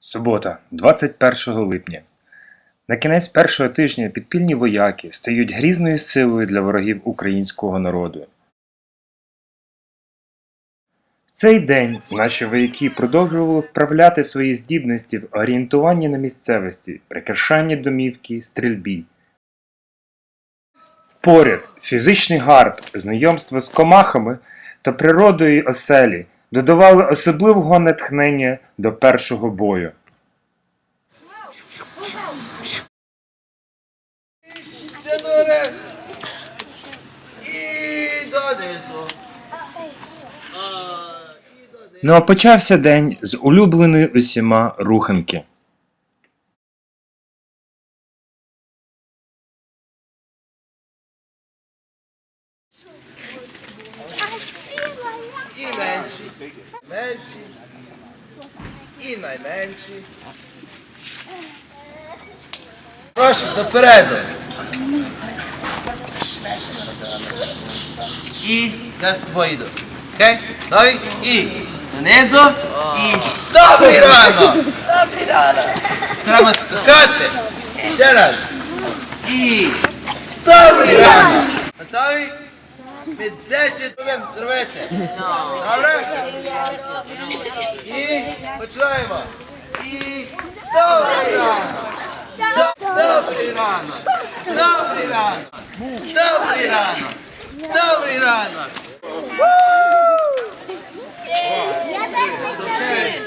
Субота, 21 липня. На кінець першого тижня підпільні вояки стають грізною силою для ворогів українського народу. В цей день наші вояки продовжували вправляти свої здібності в орієнтуванні на місцевості, прикрашанні домівки, стрільбі. Впоряд фізичний гард, знайомство з комахами та природою оселі додавали особливого натхнення до першого бою. Ну а почався день з улюбленої усіма руханки. І найменші. Прошу, допереду. І я з тобою йду. Окей? Давай. І донизу. І добрий ранок. Добрий ранок. Треба скакати. Ще раз. І добрий ранок. Готові? Ми 10 будемо зробити. Добре? І починаємо. І добрий ранок. Добрий ранок. Добрий ранок. Добрий ранок. Добрий ранок. Я 10 Окей.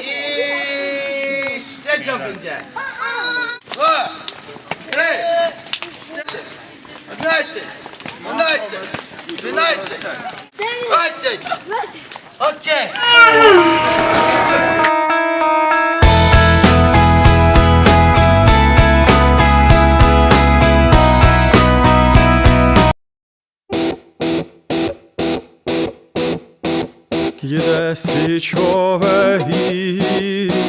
І ще jumping jacks. Два, три, чотири, одинадцять, дванадцять, тринадцять, двадцять. Окей. Йде січове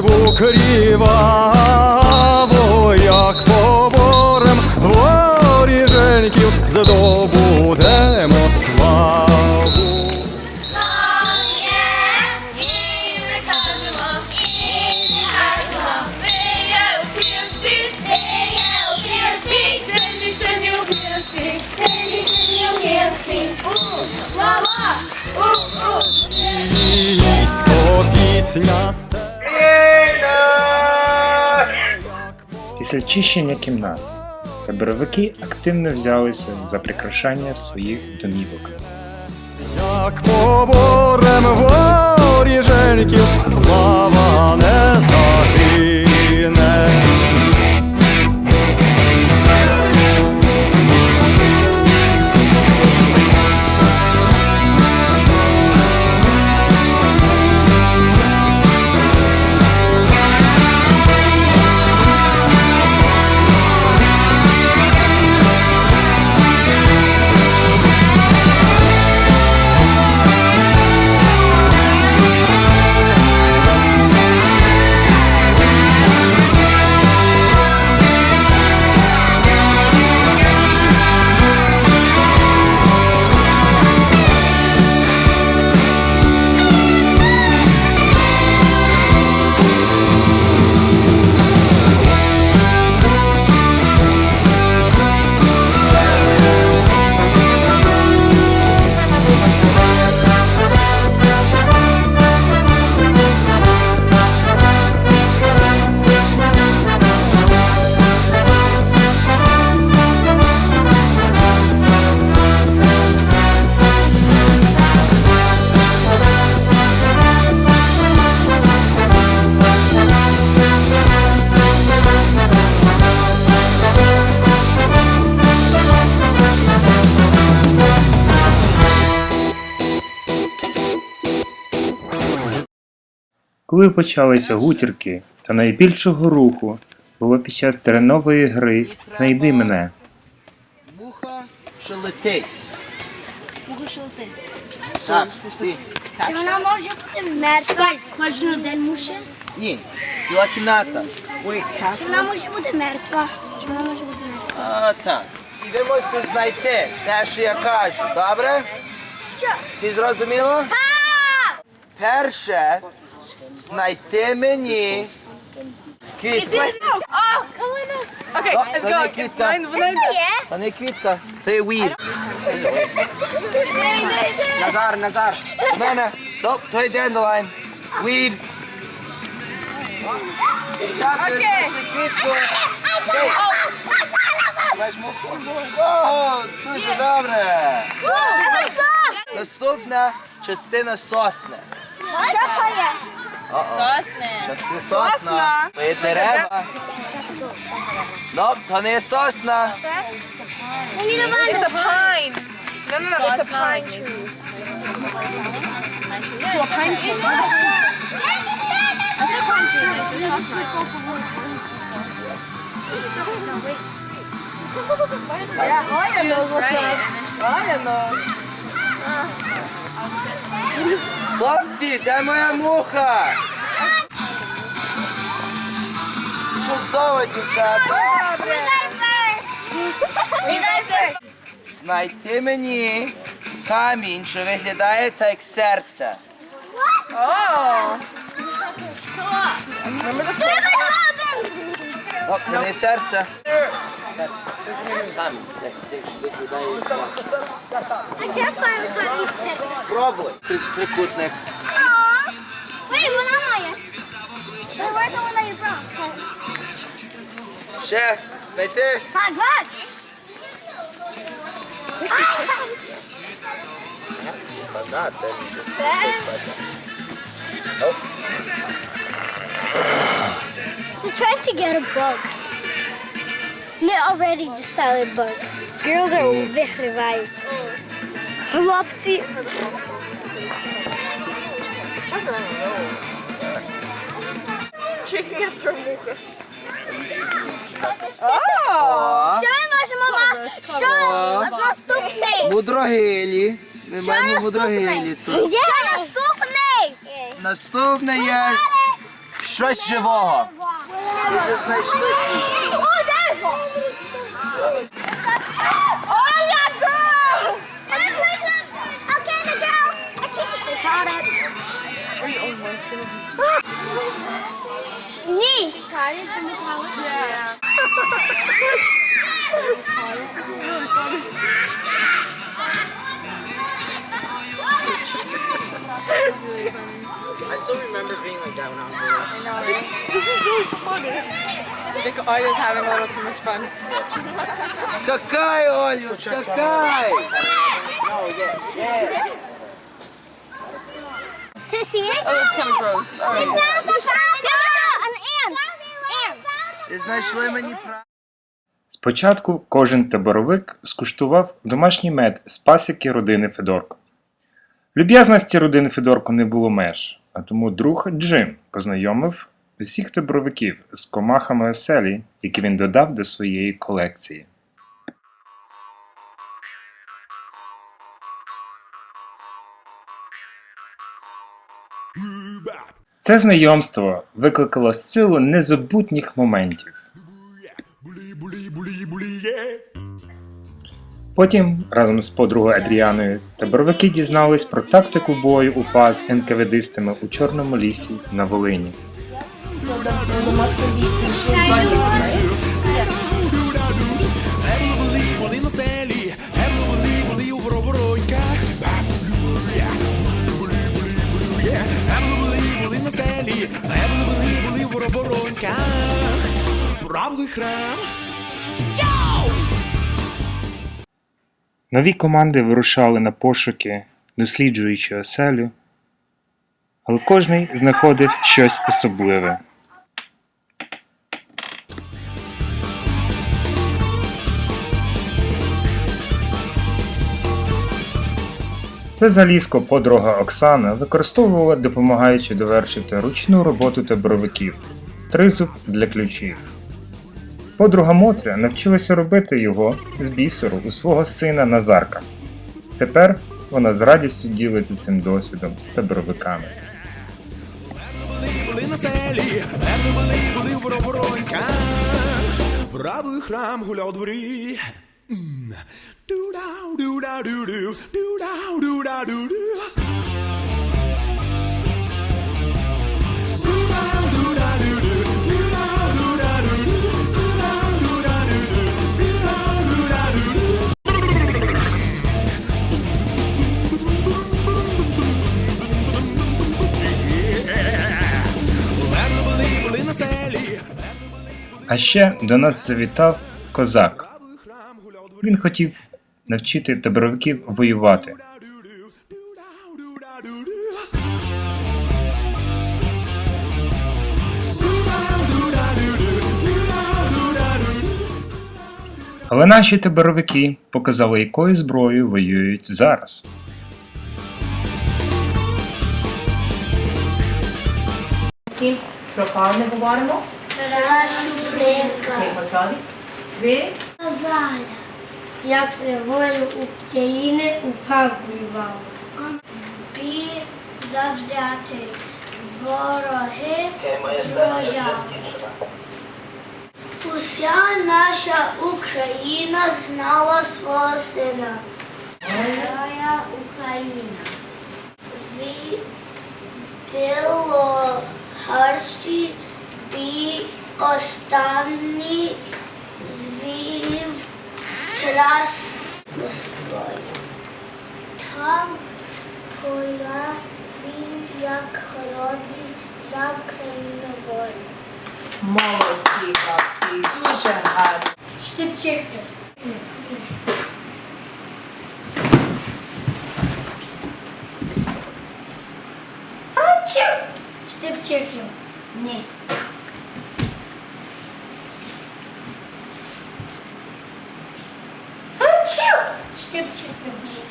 Боротьбу криваво, як поборем воріженьків здобудемо чищення кімнат таборовики активно взялися за прикрашання своїх домівок. Як поборем воріженьків слава не загине. Коли почалися гутірки, то найбільшого руху було під час теренової гри Знайди мене. Муха, що летить. Мушелти. Так, всі. Чи вона може бути мертва кожен день муше? Ні, ціла кімната. Чи вона може бути мертва? Чи вона може бути мертва? А, так. І ви можете знайти те, що я кажу, добре? Що? Всі зрозуміло? Так! Перше, знайти мені квітку. О, калина! Oh, let's go. that. Mine, mine. Це? Та не квітка, це вір. Назар, Назар. У мене. Доп, той дендолайн. Вір. Дякую, Окей. знайшли квітку. О, дуже добре. Наступна частина сосни. Що це є? Сосне. Частина сосна. Сосна. То є дерева. Ну, то не є сосна. Мені не It's a важливо. pine. No, no, no, it's a pine tree. Хлопці, де моя муха? Чудово, дівчата. We got it first. We got it first. Знайти мені камінь, що виглядає так як серце. Ну, це не серце. Серце. Камінь, як виглядає як серце. I can't find the honey Спробуй. Три- Трикутник. Wait, вона моя. Wait, where's the one that you brought? Ще знайти. Back, back. They're trying to get a bug. They already started bug. Girls are very right. Хлопці. Chasing after a mooka. Oh. О, Що ми можемо мама? Що наступний? мудрогилі. Ми маємо наступний? тут. Що наступний? Наступне є щось живого. Ви вже знайшли. Ні. I still remember being like that when I was little. think Arya's having a little too much fun. Скакай, Олю, скакай! Can I see it? Oh, it's kind of gross. All right. І знайшли мені. Спочатку кожен таборовик скуштував домашній мед з пасіки родини Федорко. Люб'язності родини Федорко не було меж, а тому друг Джим познайомив всіх таборовиків з комахами оселі, які він додав до своєї колекції. Це знайомство викликало силу незабутніх моментів. Потім, разом з подругою Адріаною, таборовики дізнались про тактику бою УПА з НКВДистами у Чорному лісі на Волині. Храм. Нові команди вирушали на пошуки, досліджуючи оселю, але кожний знаходив щось особливе. Це залізко подруга Оксана використовувала, допомагаючи довершити ручну роботу таборовиків тризуб для ключів. Подруга Мотря навчилася робити його з бісеру у свого сина Назарка. Тепер вона з радістю ділиться цим досвідом з таборовиками. були на селі, були, були вороборонька. Правий храм гуляв у дворі. М. Ду-дау, А ще до нас завітав козак. Він хотів навчити таборовиків воювати. Але наші таборовики показали, якою зброєю воюють зараз. Всім про кого ми говоримо? Ми готові? Три. Заля. Як волю України упав воював. Бій завзяти, вороги дрожали. Уся наша Україна знала свого сина. Моя Україна. Ви було гарші бій останній звів трас Москвою. Там поля він як хоробрий за Україну волю. Молодці, хлопці, дуже гарно. Штипчихи. Ачу! Штипчихи. Ні. Step check பண்ணுறேன்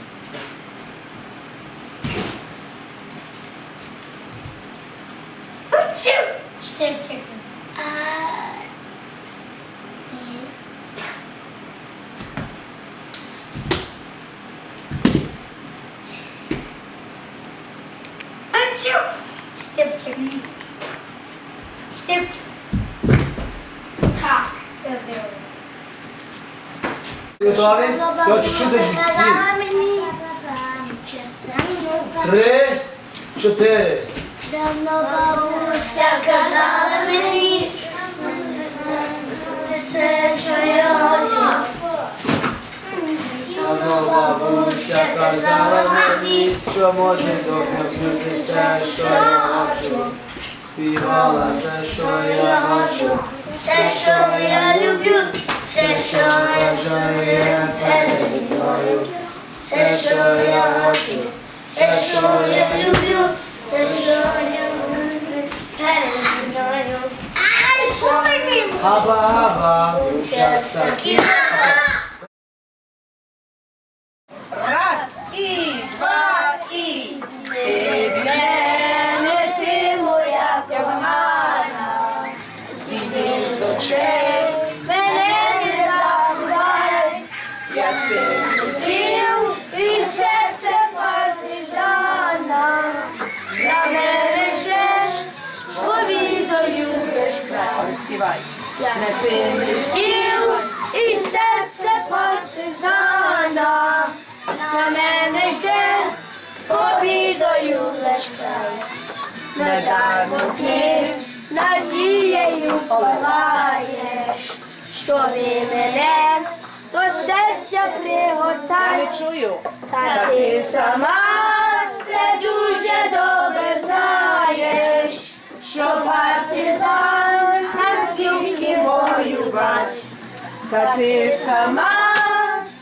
step check Step check. Step check. Готові? Я чуть-чуть зафіксую. Три, чотири. Давно бабуся казала мені, ти все, що я хочу. Давно бабуся казала мені, що може допомогти все, що я хочу. Співала те, що я хочу. Все, що я люблю, все, що я Бажає переді мною. все, що я хочу, все, що я люблю, все, що я люблю, переді мною. Ай, що ви Хаба-хаба, Сильно сів і серце партизана. На мене жде з побідою лиш край. Недармо ти надією палаєш, що ви мене до серця пригортаєш. Та ти сама це дуже добре знаєш, що партизан воювати. Та ти сама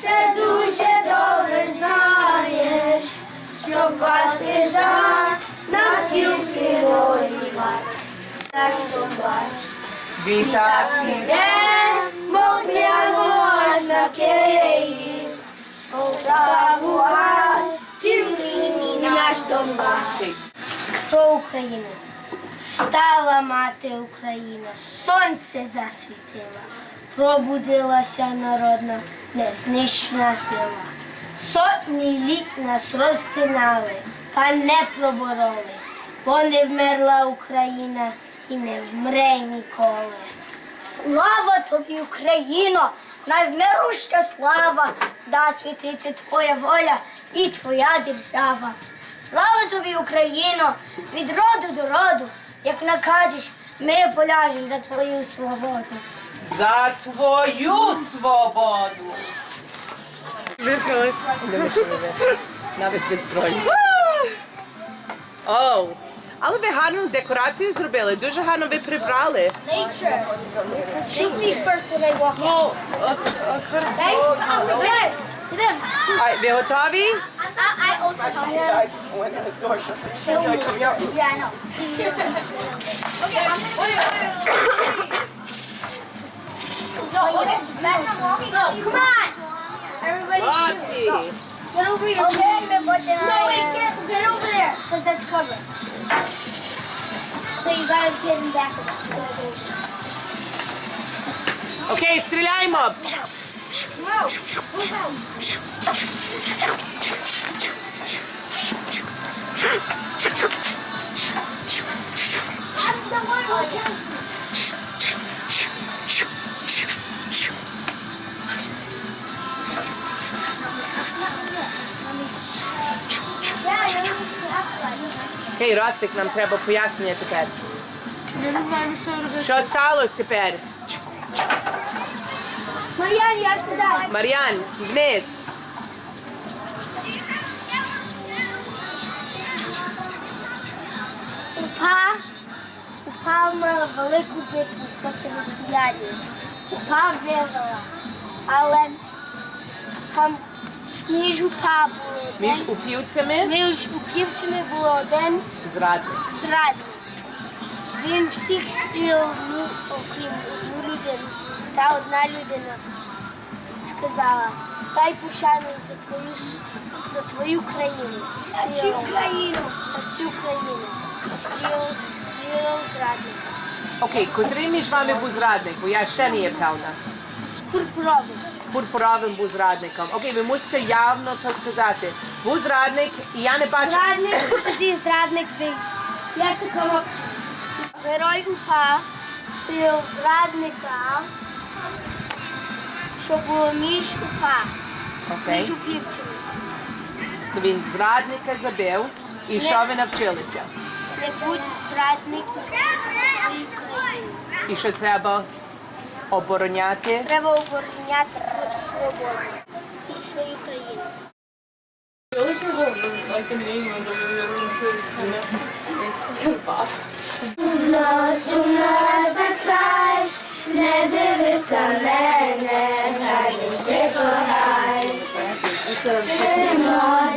це дуже добре знаєш, що партизан на тільки воювати. Наш Донбас. Вітак іде, бо прямо аж на Київ. Полтаву, а тільки села. Про Україну. Стала мати Україна, сонце засвітила, пробудилася народна, незнищена сила. Сотні літ нас розпинали, та не пробороли, бо не вмерла Україна і не вмре ніколи. Слава тобі, Україно, найвмируща слава, да світиться твоя воля і твоя держава. Слава тобі, Україно, від роду до роду, як накажеш, ми поляжемо за твою свободу. За твою свободу. Навіть без зброї. Оу. Але ви гарну декорацію зробили. Дуже гарно ви прибрали. Nature. Think me first when I walk out. Okay? Okay. Sit down. А, ви готові? I, I also taught him. Yeah, I know. okay, I'm No, okay. Back from walking. No, come on. Everybody shoot. Молодці. Go. Get over here. Okay. No, wait, get, get over there, because that's covered. So you gotta get him back. Окей, стріляємо. Move. Move out. Окей, Ростик, нам треба пояснення тепер. Що сталося тепер? You have to. Мар'ян, вниз. Упа, упа мала велику битву проти росіянів. Упа виграла. Але там між упа було один. Між упівцями Між упівцями було один зрадник. зрадник. Він всіх стріл, ну, окрім одну людину. Та одна людина сказала, дай пощаду за твою, за твою країну. На цю країну. Цю країну. Стріл, стріл зрадника. Окей, котрий між вами був зрадник, бо я ще не є певна. З пурпуровим. З пурпуровим був зрадником. Окей, ви мусите явно то сказати. Був зрадник, і я не бачу. Зрадник, тоді зрадник ви. Як come? Герой упа стріл зрадника, що було між упа. Окей. Між упівцями. То він зрадника забив. І що ви навчилися? Не будь зрадник за твою. І що треба обороняти. Треба обороняти свободу і свою країну. Сумна за край, не дивись на Santo.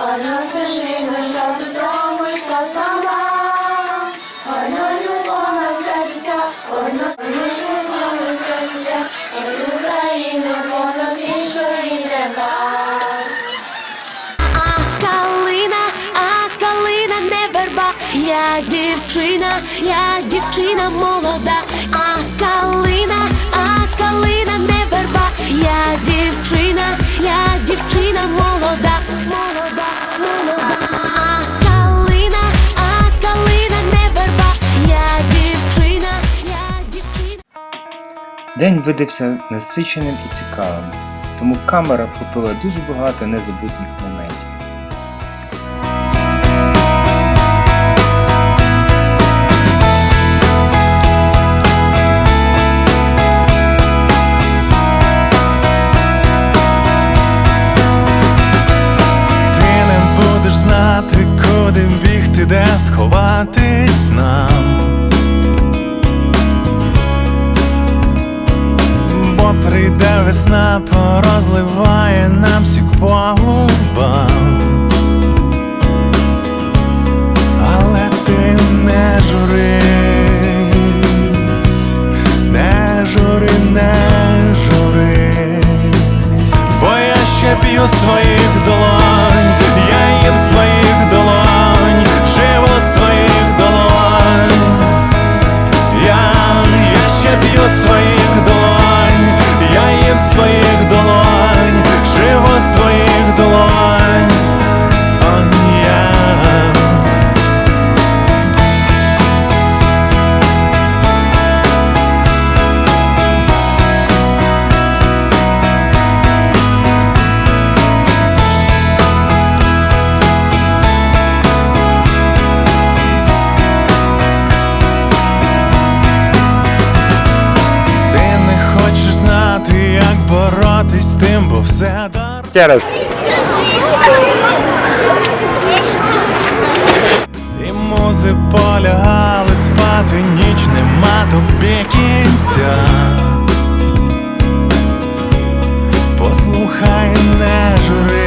Одну стежину, що додому сама. Одну любов на все життя, одну любов на все життя, і в Україну, бо іншої нема. А калина, а калина не верба. Я дівчина, я дівчина молода. А калина, а калина не верба. Я дівчина, я дівчина. Молода, День видався насиченим і цікавим, тому камера вхопила дуже багато незабутніх моментів. swoje боротись з тим, бо все дар. Ще. І музи полягали спати, ніч нема тобі кінця. Послухай, не жури.